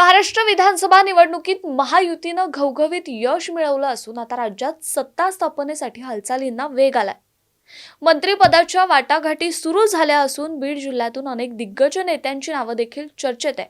महाराष्ट्र विधानसभा निवडणुकीत महायुतीनं घवघवीत यश मिळवलं असून आता राज्यात सत्ता स्थापनेसाठी हालचालींना वेग आलाय. मंत्रिपदाच्या वाटाघाटी सुरू झाल्या असून बीड जिल्ह्यातून अनेक दिग्गज नेत्यांची नावं देखील चर्चेत आहे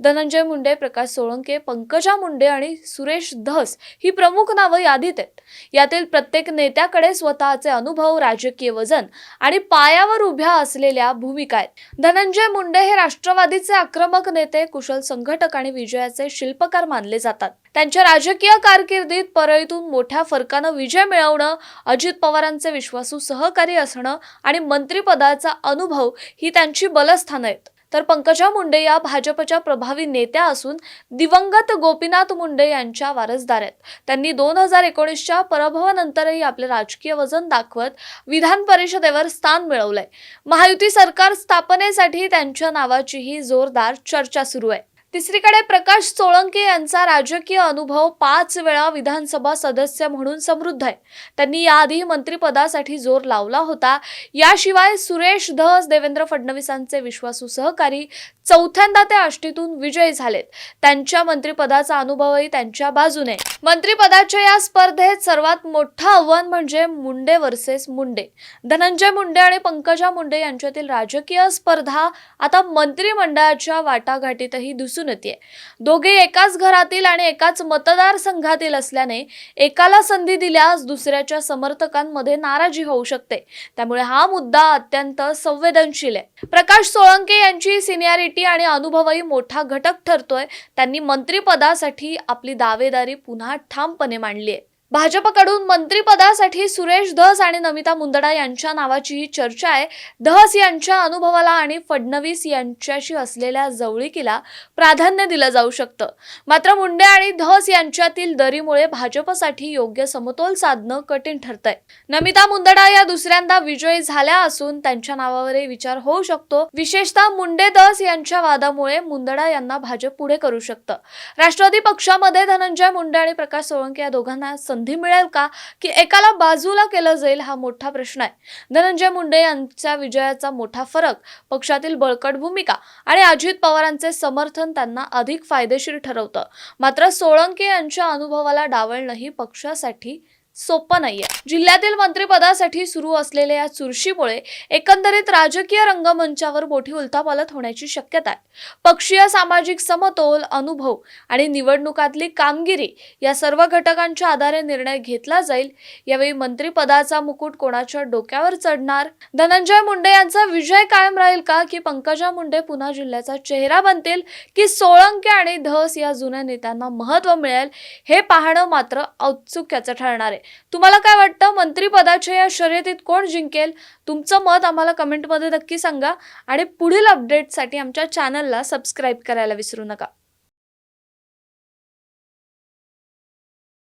धनंजय मुंडे प्रकाश सोळंके पंकजा मुंडे आणि सुरेश धस ही प्रमुख नावं यादीत आहेत. यातील प्रत्येक नेत्याकडे स्वतःचे अनुभव राजकीय वजन आणि पायावर उभ्या असलेल्या भूमिका आहेत. धनंजय मुंडे हे राष्ट्रवादीचे आक्रमक नेते कुशल संघटक आणि विजयाचे शिल्पकार मानले जातात. त्यांच्या राजकीय कारकिर्दीत परळीतून मोठ्या फरकानं विजय मिळवणं अजित पवारांचे विश्वासू सहकारी असणं आणि मंत्रिपदाचा अनुभव ही त्यांची बलस्थानं आहेत. तर पंकजा मुंडे या भाजपच्या प्रभावी नेत्या असून दिवंगत गोपीनाथ मुंडे यांच्या वारसदार आहेत. त्यांनी दोन हजार एकोणीसच्या पराभवानंतरही आपले राजकीय वजन दाखवत विधान परिषदेवर स्थान मिळवलंय. महायुती सरकार स्थापनेसाठी त्यांच्या नावाचीही जोरदार चर्चा सुरू आहे. तिसरीकडे प्रकाश सोळंके यांचा राजकीय अनुभव पाच वेळा विधानसभा सदस्य म्हणून समृद्ध आहे. त्यांनी याआधी मंत्रिपदासाठी जोर लावला होता. याशिवाय सुरेश धस देवेंद्र फडणवीसांचे विश्वासू सहकारी चौथ्यांदा ते आष्टीतून विजयी झालेत. त्यांच्या मंत्रिपदाचा अनुभवही त्यांच्या बाजूने. मंत्रिपदाच्या या स्पर्धेत सर्वात मोठं आव्हान म्हणजे मुंडे वर्सेस मुंडे. धनंजय मुंडे आणि पंकजा मुंडे यांच्यातील राजकीय स्पर्धा आता मंत्रिमंडळाच्या वाटाघाटीतही दिसून येते. दोघे एकाच घरातील आणि एकाच मतदारसंघातील असल्याने एकाला संधी दिल्यास दुसऱ्याच्या समर्थकांमध्ये नाराजी होऊ शकते. त्यामुळे हा मुद्दा अत्यंत संवेदनशील आहे. प्रकाश सोळंके यांची सिनियरिटी आणि अनुभवही मोठा घटक ठरतोय त्यांनी मंत्रिपदासाठी आपली दावेदारी पुन्हा ठामपणे मांडली आहे. भाजपकडून मंत्रिपदासाठी सुरेश धस आणि नमिता मुंदडा यांच्या नावाचीही चर्चा आहे. धस यांच्या अनुभवाला आणि फडणवीस यांच्याशी असलेल्या जवळीकीला प्राधान्य दिलं जाऊ शकतं. मात्र मुंडे आणि धस यांच्यातील दरीमुळे भाजपसाठी योग्य समतोल साधणं कठीण ठरतंय. नमिता मुंदडा या दुसऱ्यांदा विजयी झाल्या असून त्यांच्या नावावरही विचार होऊ शकतो. विशेषतः मुंडे धस यांच्या वादामुळे मुंदडा यांना भाजप पुढे करू शकतं. राष्ट्रवादी पक्षामध्ये धनंजय मुंडे आणि प्रकाश सोळंके या दोघांना संधी मिळेल का? की एकाला बाजूला केलं जाईल हा मोठा प्रश्न आहे. धनंजय मुंडे यांच्या विजयाचा मोठा फरक पक्षातील बळकट भूमिका आणि अजित पवारांचे समर्थन त्यांना अधिक फायदेशीर ठरवतं. मात्र सोळंके यांच्या अनुभवाला डावलणंही पक्षासाठी सोपं नाही आहे जिल्ह्यातील मंत्रिपदासाठी सुरू असलेल्या या चुरशीमुळे एकंदरीत राजकीय रंगमंचावर मोठी उलथापालथ होण्याची शक्यता आहे. पक्षीय सामाजिक समतोल अनुभव आणि निवडणुकातली कामगिरी या सर्व घटकांच्या आधारे निर्णय घेतला जाईल. यावेळी मंत्रिपदाचा मुकुट कोणाच्या डोक्यावर चढणार? धनंजय मुंडे यांचा विजय कायम राहील का? की पंकजा मुंडे पुन्हा जिल्ह्याचा चेहरा बनतील? की सोळंके आणि धस या जुन्या नेत्यांना महत्त्व मिळेल? हे पाहणं मात्र औत्सुक्याचं ठरणार आहे. तुम्हाला काय वाटतं? मंत्रीपदाच्या या शर्यतीत कोण जिंकेल? तुमचं मत आम्हाला कमेंटमध्ये नक्की सांगा. आणि पुढील अपडेटसाठी आमच्या चॅनलला सबस्क्राईब करायला विसरू नका.